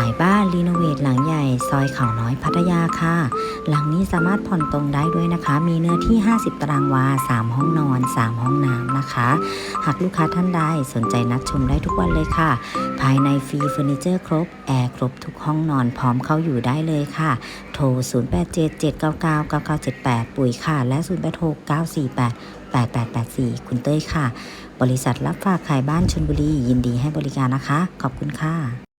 ายบ้านรีโนเวทหลังใหญ่ ซอยเขาน้อยพัทยาค่ะ หลังนี้สามารถผ่อนตรงได้ด้วยนะคะ มีเนื้อที่ 50 ตารางวา 3 ห้องนอน 3 ห้องน้ำนะคะ หากลูกค้าท่านใดสนใจนัดชมได้ทุกวันเลยค่ะ ภายในฟรีเฟอร์นิเจอร์ครบ แอร์ครบทุกห้องนอนพร้อมเข้าอยู่ได้เลยค่ะ โทร 0877999978 ปุ๋ยค่ะ และ 0869488884 คุณเต้ยค่ะ บริษัทรับฝากขายบ้านชนบุรี ยินดีให้บริการนะคะ ขอบคุณค่ะ